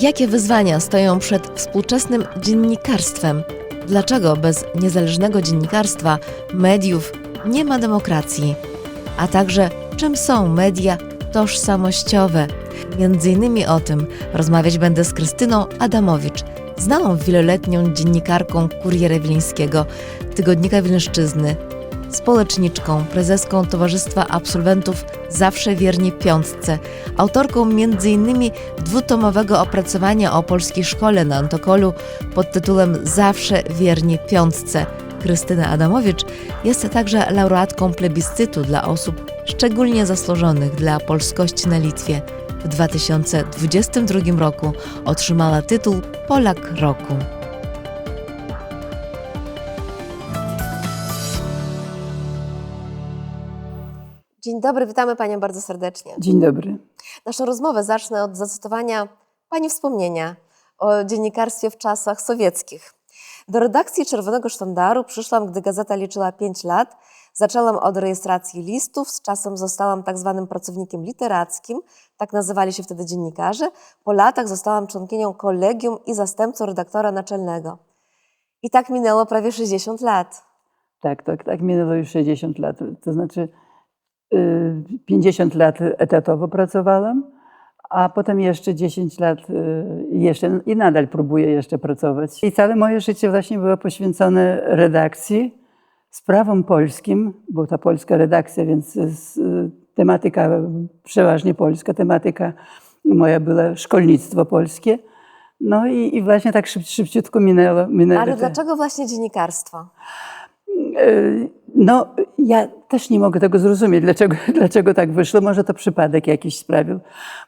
Jakie wyzwania stoją przed współczesnym dziennikarstwem? Dlaczego bez niezależnego dziennikarstwa, mediów nie ma demokracji? A także czym są media tożsamościowe? Między innymi o tym rozmawiać będę z Krystyną Adamowicz, znaną wieloletnią dziennikarką Kuriera Wileńskiego, Tygodnika Wileńszczyzny, społeczniczką, prezeską Towarzystwa Absolwentów Zawsze Wierni Piątce, autorką m.in. dwutomowego opracowania o polskiej szkole na Antokolu pod tytułem Zawsze Wierni Piątce. Krystyna Adamowicz jest także laureatką plebiscytu dla osób szczególnie zasłużonych dla polskości na Litwie. W 2022 roku otrzymała tytuł Polak Roku. Dzień dobry, witamy Panią bardzo serdecznie. Dzień dobry. Naszą rozmowę zacznę od zacytowania Pani wspomnienia o dziennikarstwie w czasach sowieckich. Do redakcji Czerwonego Sztandaru przyszłam, gdy gazeta liczyła 5 lat. Zaczęłam od rejestracji listów, z czasem zostałam tak zwanym pracownikiem literackim, tak nazywali się wtedy dziennikarze. Po latach zostałam członkinią kolegium i zastępcą redaktora naczelnego. I tak minęło prawie 60 lat. Tak, tak, tak. Minęło już 60 lat. To znaczy 50 lat etatowo pracowałam, a potem jeszcze 10 lat y, jeszcze i nadal próbuję jeszcze pracować. I całe moje życie właśnie było poświęcone redakcji, sprawom polskim, bo ta polska redakcja, więc tematyka przeważnie polska, tematyka moja była szkolnictwo polskie. No i, i właśnie tak szyb, szybciutko minęło. minęły Ale te- dlaczego właśnie dziennikarstwo? No, ja też nie mogę tego zrozumieć, dlaczego, dlaczego tak wyszło. Może to przypadek jakiś sprawił,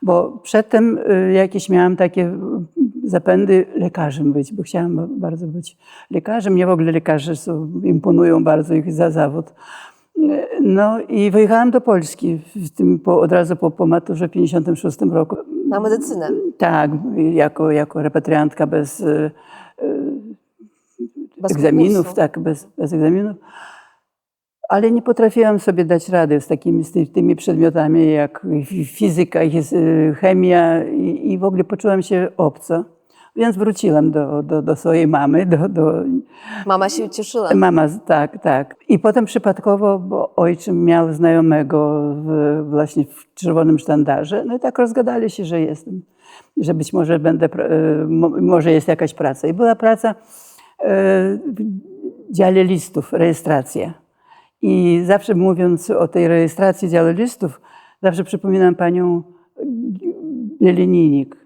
bo przedtem e, jakieś miałam takie zapędy lekarzem być, bo chciałam bardzo być lekarzem. Mnie w ogóle lekarze są, imponują bardzo ich za zawód. No i wyjechałam do Polski w tym po, od razu po, po maturze w 56 roku. Na medycynę. Tak, jako, jako repatriantka bez e, Bez egzaminów, konkursu. tak, bez, bez egzaminów. Ale nie potrafiłam sobie dać rady z takimi z ty, tymi przedmiotami jak fi- fizyka, y, chemia i, i w ogóle poczułam się obco. Więc wróciłam do, do, do swojej mamy, do, do Mama się cieszyła. Mama, tak, tak. I potem przypadkowo, bo ojczym miał znajomego w, właśnie w Czerwonym Sztandarze, no i tak rozgadali się, że jestem, że być może będę, mo- może jest jakaś praca. I była praca dziale listów, rejestracja. I zawsze mówiąc o tej rejestracji dziale listów, zawsze przypominam panią Lelininik.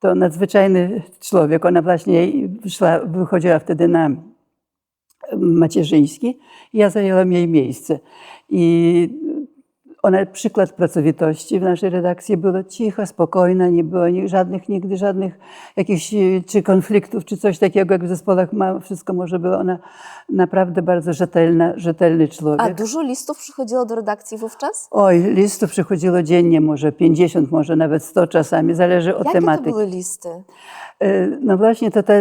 To nadzwyczajny człowiek. Ona właśnie wyszła, wychodziła wtedy na macierzyński. Ja zajęłam jej miejsce. I ona, przykład pracowitości w naszej redakcji była cicha, spokojna, nie było żadnych, nigdy żadnych jakichś e, czy konfliktów, czy coś takiego, jak w zespołach ma, wszystko może było. Ona naprawdę bardzo rzetelna, rzetelny człowiek. A dużo listów przychodziło do redakcji wówczas? Oj, listów przychodziło dziennie, może 50, może nawet 100 czasami, zależy od Jakie tematyki. to były listy? E, No właśnie, to ta,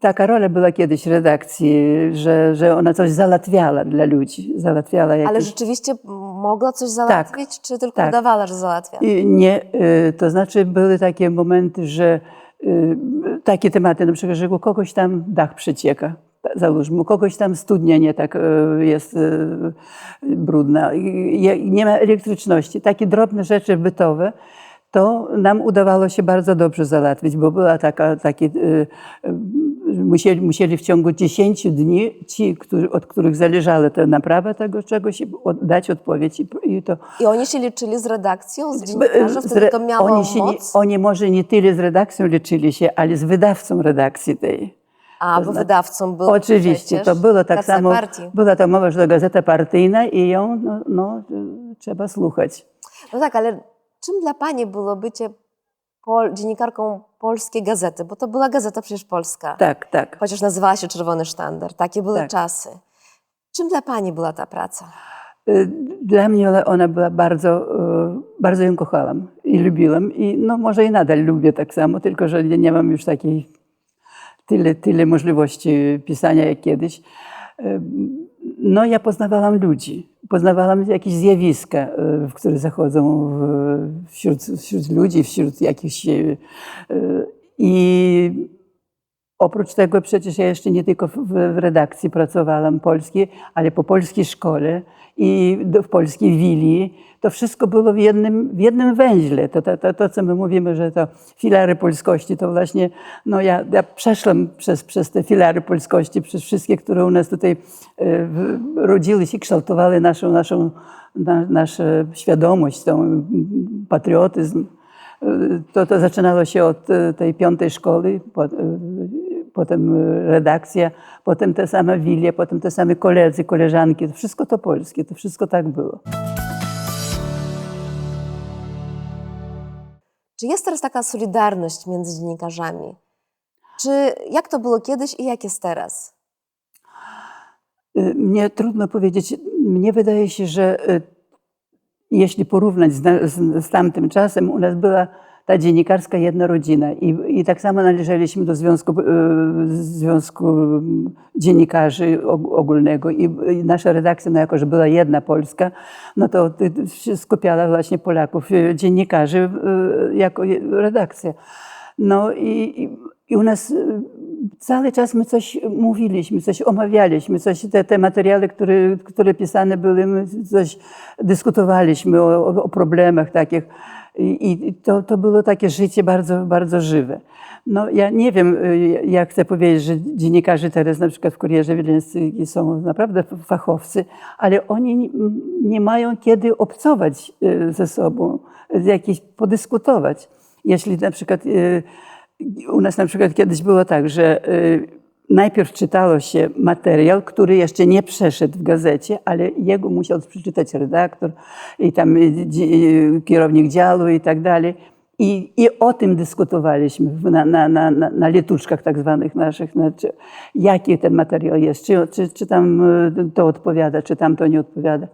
taka rola była kiedyś w redakcji, że, że ona coś załatwiała dla ludzi. Załatwiała jakieś... Ale rzeczywiście mogła coś załatwić, czy tylko tak. udawała, że załatwia? I Nie, e, to znaczy były takie momenty, że e, takie tematy, na przykład, że u kogoś tam dach przecieka, załóżmy, u kogoś tam studnia nie tak jest brudna, nie ma elektryczności, takie drobne rzeczy bytowe, to nam udawało się bardzo dobrze załatwić, bo była taka, taki, e, e, musieli, musieli w ciągu 10 dni ci, którzy, od których zależało to naprawa tego czegoś, dać odpowiedź i, i to I oni się liczyli z redakcją, z dziennikarzem, z wtedy to miało oni, się nie, moc? oni może nie tyle z redakcją liczyli się, ale z wydawcą redakcji tej. A, bo wydawcą był Oczywiście, to było tak samo. partii. Była to mowa, że to gazeta partyjna i ją no, no, y, trzeba słuchać. No tak, ale czym dla Pani było bycie pol, dziennikarką polskiej gazety? Bo to była gazeta przecież polska. Tak, tak. Chociaż nazywała się Czerwony Sztandar. Takie były Tak. czasy. Czym dla Pani była ta praca? Y, Dla mnie ona- była bardzo, y, bardzo ją kochałam i lubiłam. I no może i nadal lubię tak samo, tylko że nie nie mam już takiej tyle, tyle możliwości pisania jak kiedyś. Y, No, ja poznawałam ludzi, poznawałam jakieś zjawiska, w które zachodzą wśród, wśród ludzi, wśród jakichś. e, e, I oprócz tego przecież ja jeszcze nie tylko w, w redakcji pracowałam polskiej, ale po polskiej szkole i do, w polskiej willi. To wszystko było w jednym, w jednym węźle. To, to, to, to, co my mówimy, że to filary polskości, to właśnie no ja, ja przeszłam przez, przez te filary polskości, przez wszystkie, które u nas tutaj e, rodziły się, kształtowały naszą, naszą, na, naszą świadomość, tą patriotyzm. E, To, to zaczynało się od e, tej piątej szkoły, e, potem e, redakcja, potem te same wilie, potem te same koledzy, koleżanki. To wszystko to polskie, to wszystko tak było. Czy jest teraz taka solidarność między dziennikarzami? Czy jak to było kiedyś i jak jest teraz? Y, Mnie trudno powiedzieć. Mnie wydaje się, że y, jeśli porównać z, z, z tamtym czasem, u nas była ta dziennikarska jedna rodzina i, i tak samo należeliśmy do Związku, y, Związku mm, Dziennikarzy Og- Ogólnego i, i nasza redakcja, no jako że była jedna polska, no to skupiała właśnie Polaków, y, dziennikarzy y, jako redakcja. No i, i, i u nas cały czas my coś mówiliśmy, coś omawialiśmy, coś, te, te materiały, które, które pisane były, my coś dyskutowaliśmy o, o problemach takich. I, to, to było takie życie bardzo, bardzo żywe. No ja nie wiem, y, jak chcę powiedzieć, że dziennikarze teraz na przykład w Kurierze Wileńskim są naprawdę fachowcy, ale oni nie, mają kiedy obcować y, ze sobą, jakieś podyskutować. Jeśli na przykład y, u nas na przykład kiedyś było tak, że najpierw czytało się materiał, który jeszcze nie przeszedł w gazecie, ale jego musiał przeczytać redaktor i tam y, dzi- kierownik działu i tak dalej. I, I o tym dyskutowaliśmy na, na, na, na, lietuczkach tak zwanych naszych, znaczy, jaki ten materiał jest, czy, czy, czy tam y, to odpowiada, czy tam to nie odpowiada.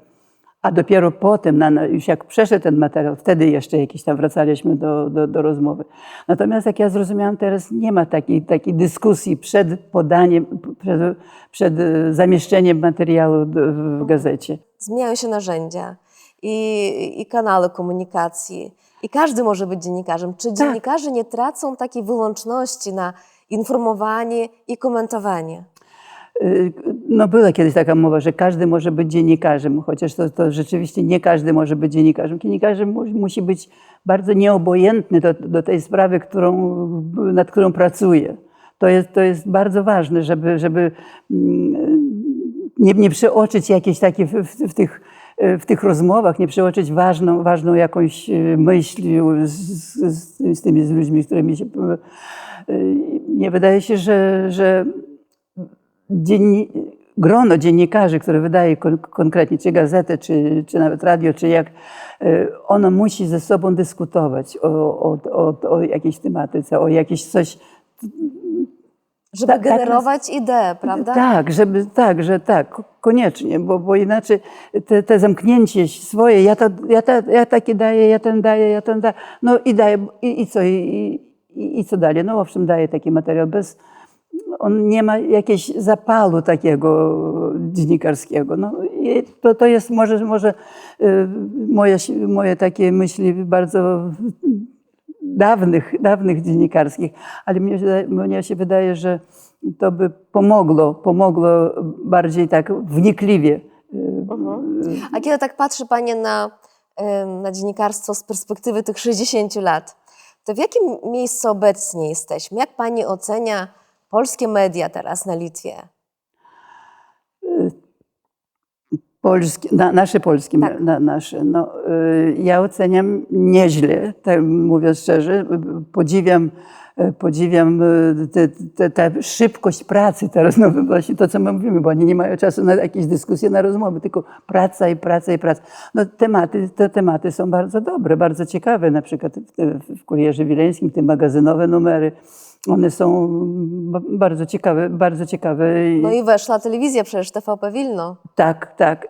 A dopiero potem, na, już jak przeszedł ten materiał, wtedy jeszcze jakieś tam wracaliśmy do, do, do rozmowy. Natomiast jak ja zrozumiałam, teraz nie ma takiej, takiej dyskusji przed podaniem, przed, przed e, zamieszczeniem materiału w gazecie. Zmieniają się narzędzia i, i kanały komunikacji. I każdy może być dziennikarzem. Czy dziennikarze nie tracą takiej wyłączności na informowanie i komentowanie? No była kiedyś taka mowa, że każdy może być dziennikarzem, chociaż to, to rzeczywiście nie każdy może być dziennikarzem. Dziennikarzem mu, musi być bardzo nieobojętny do, do tej sprawy, którą, nad którą pracuje. To jest, to jest bardzo ważne, żeby, żeby mm, nie, nie przeoczyć jakieś takie w, w, w tych w tych rozmowach, nie przeoczyć ważną, ważną jakąś y, myśl z, z, z tymi ludźmi, z którymi się... y, Nie wydaje się, że, że dzienni, grono dziennikarzy, które wydaje kon, konkretnie czy gazetę, czy, czy nawet radio, czy jak, y, ono musi ze sobą dyskutować o, o, o, o jakiejś tematyce, o jakieś coś. Żeby Tak, tak generować ideę, prawda? Tak, żeby, tak, że tak, koniecznie, bo, bo inaczej te, te zamknięcie swoje, ja, to, ja, to, ja takie daję, ja ten daję, ja ten daję, no i daję, i, i co, i, i, i co dalej? No owszem, daję taki materiał, bez, on nie ma jakiegoś zapalu takiego dziennikarskiego. No, to, to jest może, może y, moje, moje takie myśli bardzo dawnych, dawnych dziennikarskich, ale mnie, się wydaje- mnie się wydaje, że to by pomogło, pomogło bardziej tak wnikliwie. y, A kiedy tak patrzy Pani na, na dziennikarstwo z perspektywy tych 60 lat, to w jakim miejscu obecnie jesteśmy? Jak Pani ocenia polskie media teraz na Litwie? Polskie, na, nasze polskie, Tak. na, nasze. No, y, ja oceniam nieźle, tak mówiąc szczerze. Podziwiam, y, podziwiam y, te, tę szybkość pracy teraz, no właśnie to, co my mówimy, bo oni nie mają czasu na jakieś dyskusje, na rozmowy, tylko praca i praca i praca. No, tematy, te tematy są bardzo dobre, bardzo ciekawe, na przykład w, w Kurierze Wileńskim, te magazynowe numery, one są ba- bardzo ciekawe, bardzo ciekawe. No i weszła telewizja przecież, TVP Wilno. tak, tak.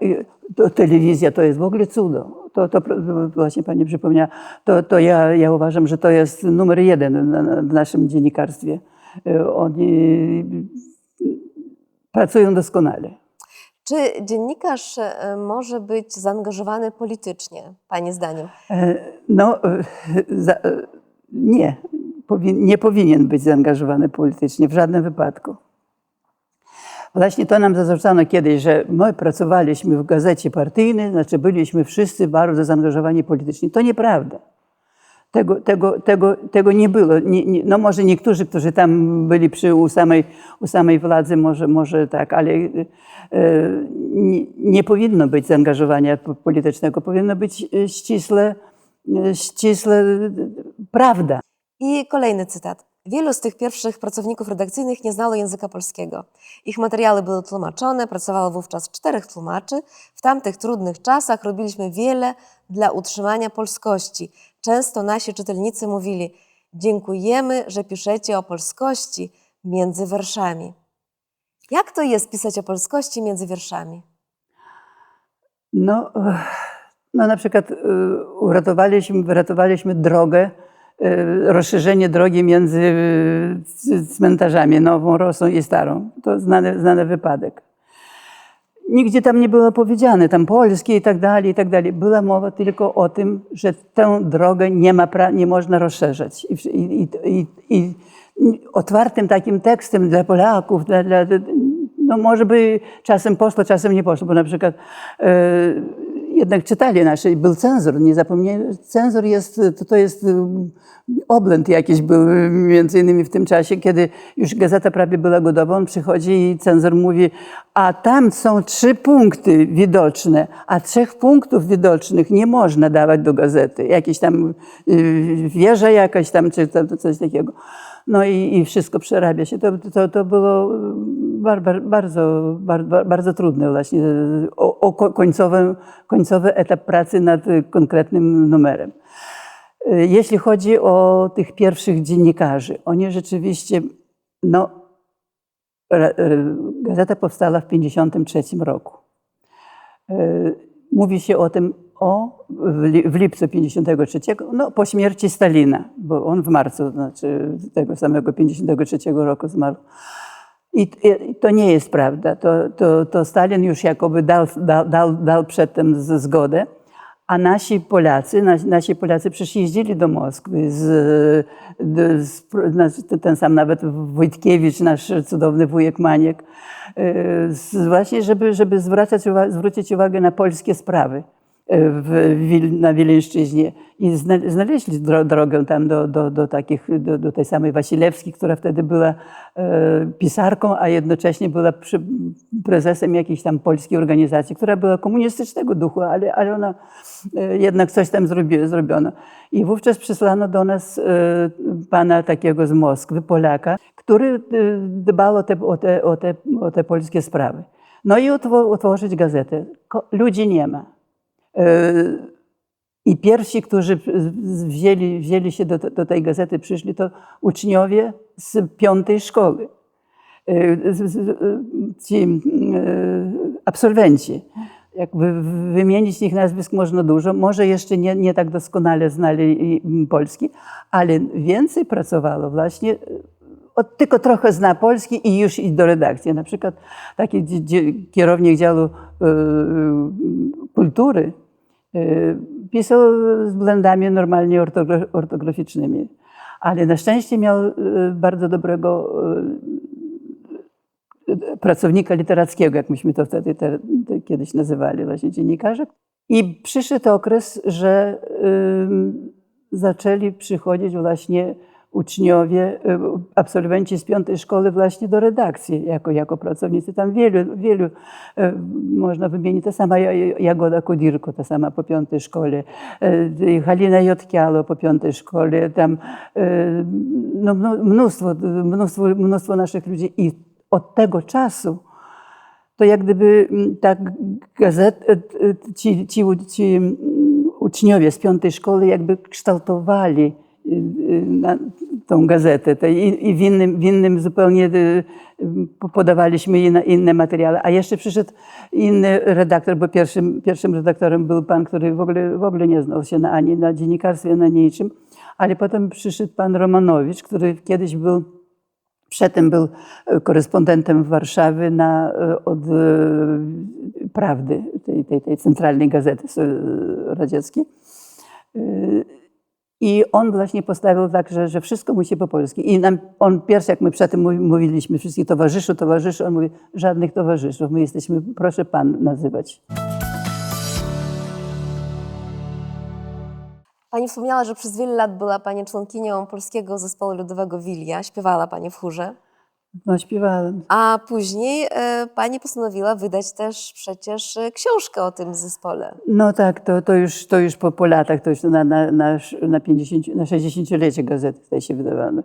To, telewizja to jest w ogóle cudo. To, to właśnie Pani przypomniała. To, to ja, ja uważam, że to jest numer jeden w naszym dziennikarstwie. Y, Oni pracują doskonale. Czy dziennikarz e, może być zaangażowany politycznie, Pani zdaniem? E, No, e, za, e, nie. Nie powinien być zaangażowany politycznie w żadnym wypadku. Właśnie to nam zarzucano kiedyś, że my pracowaliśmy w gazecie partyjnej, znaczy byliśmy wszyscy bardzo zaangażowani politycznie. To nieprawda. Tego, tego, tego, tego nie było. Nie, nie, no może niektórzy, którzy tam byli przy, u, samej, u samej władzy, może, może tak, ale e, nie, nie powinno być zaangażowania po- politycznego. Powinno być e, ścisle, e, ścisle e, prawda. I kolejny cytat. Wielu z tych pierwszych pracowników redakcyjnych nie znało języka polskiego. Ich materiały były tłumaczone, pracowało wówczas czterech tłumaczy. W tamtych trudnych czasach robiliśmy wiele dla utrzymania polskości. Często nasi czytelnicy mówili: Dziękujemy, że piszecie o polskości między wierszami. Jak to jest pisać o polskości między wierszami? No, no na przykład e, uratowaliśmy, wyratowaliśmy drogę, rozszerzenie drogi między c- cmentarzami Nową Rosą i Starą. To znany, znany wypadek. Nigdzie tam nie było powiedziane, tam polskie i tak dalej, i tak dalej. Była mowa tylko o tym, że tę drogę nie, ma pra, nie można rozszerzać. I, i, i, i, otwartym takim tekstem dla Polaków, dla, dla, no może by czasem poszło, czasem nie poszło, bo na przykład e, jednak czytali nasze, był cenzor, nie zapomnieli, cenzor jest, to, to jest e, oblęd jakiś był między innymi w tym czasie, kiedy już gazeta prawie była gotowa, on przychodzi i cenzor mówi, a tam są trzy punkty widoczne, a trzech punktów widocznych nie można dawać do gazety. Jakieś tam y, wieża jakaś tam, czy tam coś takiego. No i, i wszystko przerabia się. To, to, to było bar, bar, bardzo, bar, bar, bardzo trudne właśnie, o, o ko- końcowym, końcowy etap pracy nad y, konkretnym numerem. Y, Jeśli chodzi o tych pierwszych dziennikarzy, oni rzeczywiście, no, re- gazeta powstała w 1953 roku. Y, Mówi się o tym o, w lipcu 53, no po śmierci Stalina, bo on w marcu, znaczy tego samego 53 roku zmarł. I, I to nie jest prawda. To, to, to Stalin już jakoby dał, dał, dał, dał przedtem zgodę, a nasi Polacy, nasi, nasi Polacy przecież jeździli do Moskwy, z, z, ten sam nawet Wojtkiewicz, nasz cudowny wujek Maniek, y, z, właśnie żeby, żeby zwracać zwrócić uwagę na polskie sprawy w, na Wileńszczyźnie i zna, znaleźli dro, drogę tam do, do, do, takich, do, do tej samej Wasilewskiej, która wtedy była e, pisarką, a jednocześnie była przy, prezesem jakiejś tam polskiej organizacji, która była komunistycznego duchu, ale, ale ona e, jednak coś tam zrobi, zrobiono. I wówczas przysłano do nas e, pana takiego z Moskwy, Polaka, który e, dbał o te, o te, o te, o te polskie sprawy. No i utwo, utworzyć gazetę. Ludzi nie ma. E, I pierwsi, którzy wzięli, wzięli się do, do tej gazety, przyszli, to uczniowie z piątej szkoły. Z- Ci e, absolwenci. Jakby wymienić ich nazwisk można dużo. Może jeszcze nie, nie tak doskonale znali polski, ale więcej pracowało właśnie od, tylko trochę zna polski i już i do redakcji. Na przykład taki kierownik działu kultury pisał z błędami normalnie ortogra- ortograficznymi, ale na szczęście miał e, bardzo dobrego e, pracownika literackiego, jak myśmy to wtedy te, te kiedyś nazywali, właśnie dziennikarze. I przyszedł okres, że zaczęli przychodzić właśnie uczniowie, y, absolwenci z piątej szkoły właśnie do redakcji jako, jako pracownicy. Tam wielu, wielu y, można wymienić. Ta sama Ja- Jagoda Kudirko, ta sama po piątej szkole, y, Halina Jotkialo po piątej szkole, tam no, mnóstwo, mnóstwo, mnóstwo naszych ludzi. I od tego czasu to jak gdyby tak gazet, ci, ci, ci uczniowie z piątej szkoły jakby kształtowali tą gazetę i, w, innym, w innym zupełnie y, podawaliśmy inne, inne materiały. A jeszcze przyszedł inny redaktor, bo pierwszym, pierwszym redaktorem był pan, który w ogóle, w ogóle nie znał się na, ani na dziennikarstwie, na niczym. Ale potem przyszedł pan Romanowicz, który kiedyś był Przedtem był e, korespondentem w Warszawie na, e, od e, Prawdy, tej, tej, tej centralnej gazety radzieckiej. I on właśnie postawił tak, że, że wszystko musi po polsku. I nam, on pierwszy, jak my przedtem mówi- mówiliśmy wszystkich towarzyszy, towarzyszy, on mówi, żadnych towarzyszów, my jesteśmy, proszę pan nazywać. Pani wspomniała, że przez wiele lat była Pani członkinią Polskiego Zespołu Ludowego Wilia, śpiewała Pani w chórze, No śpiewałem. a później e, Pani postanowiła wydać też przecież e, książkę o tym zespole. No tak, to, to, już, to już po, po latach, to już na, na, na, na, 50, na 60-lecie gazety tutaj się wydawano.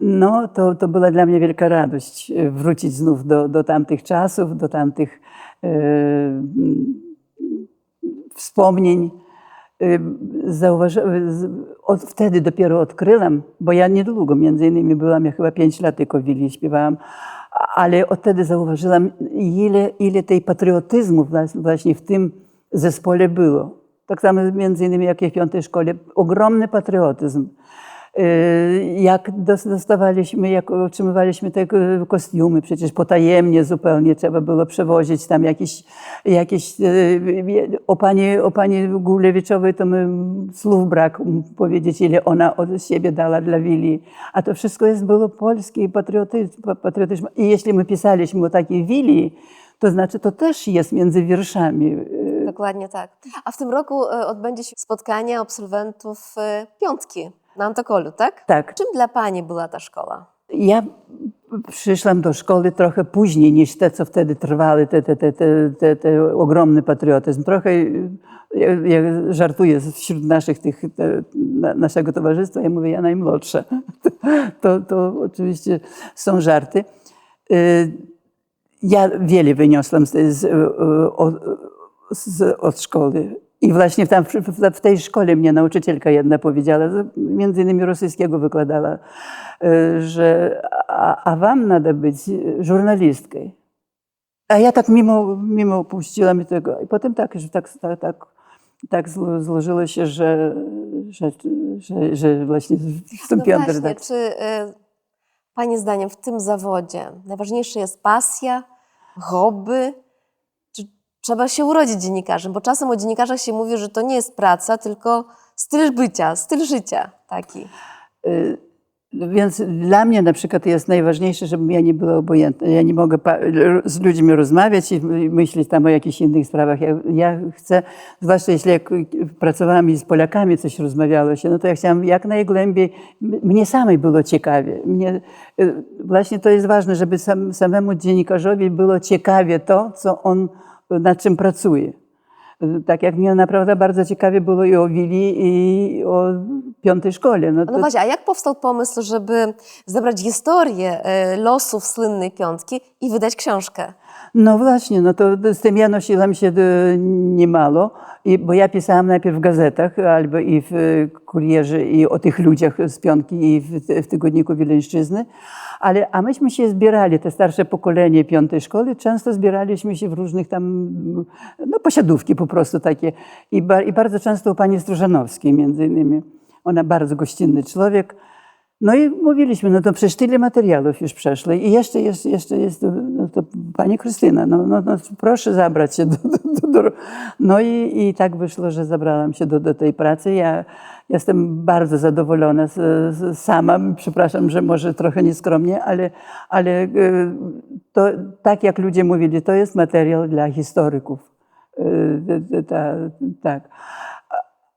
No to, to była dla mnie wielka radość e, wrócić znów do, do tamtych czasów, do tamtych e, mm, wspomnień. E, Zauważy, z- od, wtedy dopiero odkryłam, bo ja niedługo, między innymi byłam, ja chyba 5 lat tylko w śpiewałam, ale od wtedy zauważyłam, ile, ile tej patriotyzmu właśnie w tym zespole było. Tak samo między innymi jak i w piątej szkole. Ogromny patriotyzm. Yy, Jak dos- dostawaliśmy, jak otrzymywaliśmy te k- kostiumy, przecież potajemnie zupełnie trzeba było przewozić tam jakieś, jakieś yy, o pani, o pani Gulewiczowej to my słów brak powiedzieć, ile ona od siebie dała dla Willi. A to wszystko jest było polskie patriotyzm, patriotyzm. I jeśli my pisaliśmy o takiej Willi, to znaczy to też jest między wierszami. Dokładnie tak. A w tym roku odbędzie się spotkanie absolwentów piątki na Antokolu, tak? Tak. Czym dla Pani była ta szkoła? Ja przyszłam do szkoły trochę później niż te, co wtedy trwały, te, te, te, te, te, te ogromny patriotyzm. Trochę, ja, ja żartuję wśród naszych tych, te, na, naszego towarzystwa, ja mówię, ja najmłodsza. To, to oczywiście są żarty. Y, Ja wiele wyniosłam z, z, od, z, od szkoły. I właśnie tam, w, tej szkole mnie nauczycielka jedna powiedziała, między innymi rosyjskiego wykładała, y, że a, a wam nada być żurnalistką. A ja tak mimo, mimo puściłam tego. I potem tak, że tak, tak, tak, tak zło- złożyło się, że, że, że, że właśnie No wstąpiłam do właśnie, redakcji. czy e, Pani zdaniem w tym zawodzie najważniejsza jest pasja, hobby? Trzeba się urodzić dziennikarzem? Bo czasem o dziennikarzach się mówi, że to nie jest praca, tylko styl bycia, styl życia taki. Y, Więc dla mnie na przykład jest najważniejsze, żebym ja nie była obojętna. Ja nie mogę z ludźmi rozmawiać i myśleć tam o jakichś innych sprawach. Ja, ja chcę, zwłaszcza jeśli jak pracowałam i z Polakami coś rozmawiało się, no to ja chciałam jak najgłębiej, mnie samej było ciekawie. Mnie, y, właśnie to jest ważne, żeby sam, samemu dziennikarzowi było ciekawie to, co on, nad czym pracuje. Tak jak mnie naprawdę bardzo ciekawie było i o Wili, i o piątej szkole. No No to, właśnie, a jak powstał pomysł, żeby zebrać historię e, losów słynnej piątki i wydać książkę? No właśnie, no to z tym ja nosiłam się e, niemało, i, bo ja pisałam najpierw w gazetach, albo i w e, Kurierze, i o tych ludziach z Piątki, i w, w Tygodniku Wileńszczyzny, ale, a myśmy się zbierali, te starsze pokolenie piątej szkoły, często zbieraliśmy się w różnych tam, no posiadówki po prostu takie. I, i bardzo często u pani Stróżanowskiej między innymi. Ona bardzo gościnny człowiek. No i mówiliśmy, no to przecież tyle materiałów już przeszło i jeszcze, jeszcze, jeszcze jest, no to Pani Krystyna, no, no, no proszę zabrać się do, do, do. No i, i tak wyszło, że zabrałam się do, do tej pracy. Ja jestem bardzo zadowolona z, z, sama, przepraszam, że może trochę nieskromnie, ale, ale y, to tak jak ludzie mówili, to jest materiał dla historyków. Y, ta, tak.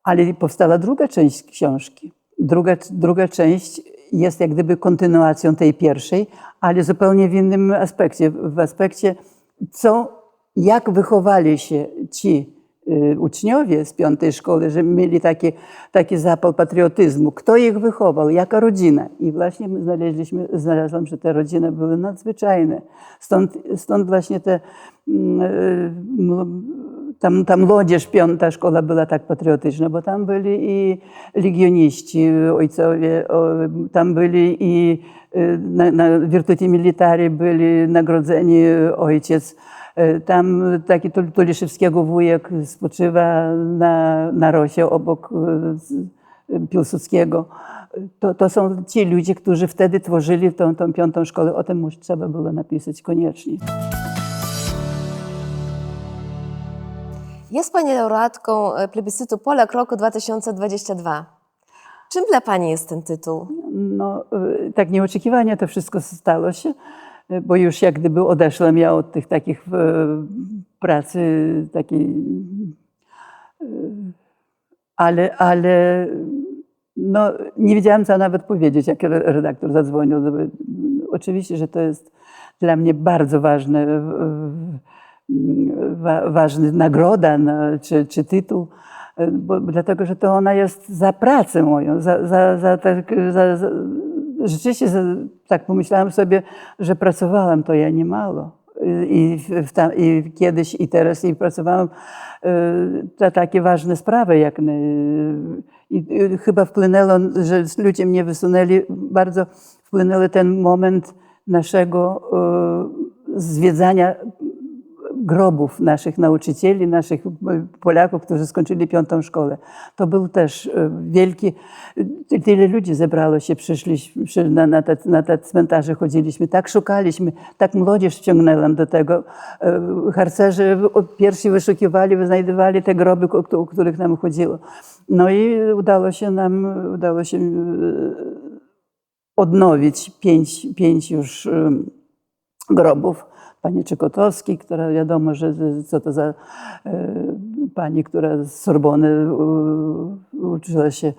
Ale powstała druga część książki. Druga, druga część jest jak gdyby kontynuacją tej pierwszej, ale zupełnie w innym aspekcie. W aspekcie, co, jak wychowali się ci uczniowie z piątej szkoły, że mieli taki, taki zapał patriotyzmu. Kto ich wychował? Jaka rodzina? I właśnie my znaleźliśmy, znalazłam, że te rodziny były nadzwyczajne. Stąd, stąd właśnie te mm, y, tam, tam młodzież, piąta szkoła była tak patriotyczna, bo tam byli i legioniści, ojcowie, o, tam byli i y, na, na Virtuti Militari byli nagrodzeni ojciec. Y, Tam taki Tul- Tuliszewskiego wujek spoczywa na, na rosie obok y, Piłsudskiego. To, to są ci ludzie, którzy wtedy tworzyli tą, tą piątą szkołę. O tym już trzeba było napisać koniecznie. Jest Pani laureatką e, plebiscytu Polak roku 2022. Czym dla Pani jest ten tytuł? No, tak nieoczekiwanie to wszystko stało się, bo już jak gdyby odeszłam ja od tych takich y, pracy takiej, y, ale, ale no, nie wiedziałam, co nawet powiedzieć, jak re- redaktor zadzwonił. Oczywiście, że to jest dla mnie bardzo ważne, wa, ważny nagroda czy, czy tytuł, bo, dlatego, że to ona jest za pracę moją, za, za, za, za, za rzeczywiście tak pomyślałam sobie, że pracowałam to ja niemało. I, w, tam, I kiedyś, i teraz, i pracowałam y, na takie ważne sprawy, jak na, i, i chyba wpłynęło, że ludzie mnie wysunęli, bardzo wpłynęły ten moment naszego y, zwiedzania grobów naszych nauczycieli, naszych Polaków, którzy skończyli piątą szkołę. To był też y, wielki, y, tyle ludzi zebrało się, przyszliśmy przy, na, na, te, na te cmentarze, chodziliśmy, tak szukaliśmy, tak młodzież wciągnęłam do tego. Y, Harcerze w- pierwsi wyszukiwali, znajdowali te groby, o, których nam chodziło. No i udało się nam, udało się odnowić pięć, pięć już grobów. Pani Czykotowskiej, która wiadomo, że co to za y, pani, która z Sorbony y, uczyła się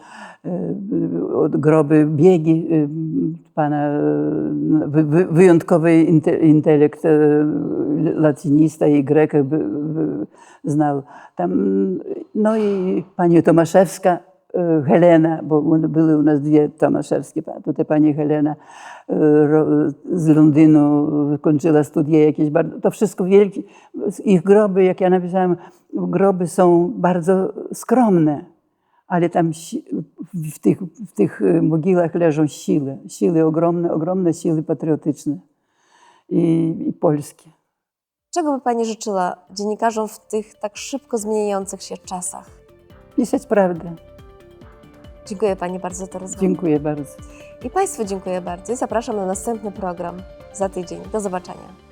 y, od groby biegi pana wy, wy, wyjątkowy inte, intelekt, latynista i grek znał. Tam, no i pani Tomaszewska, y, Helena, bo były u nas dwie Tomaszewskie. Pa- Tutaj pani Helena ro- z Londynu kończyła studia jakieś bardzo, to wszystko wielkie. Ich groby, jak ja napisałam, groby są bardzo skromne, ale tam w tych, w tych mogiłach leżą siły, siły ogromne, ogromne siły patriotyczne i, i polskie. Czego by Pani życzyła dziennikarzom w tych tak szybko zmieniających się czasach? Pisać prawdę. Dziękuję Pani bardzo za to rozmowę. Dziękuję bardzo. I Państwu dziękuję bardzo i zapraszam na następny program za tydzień. Do zobaczenia.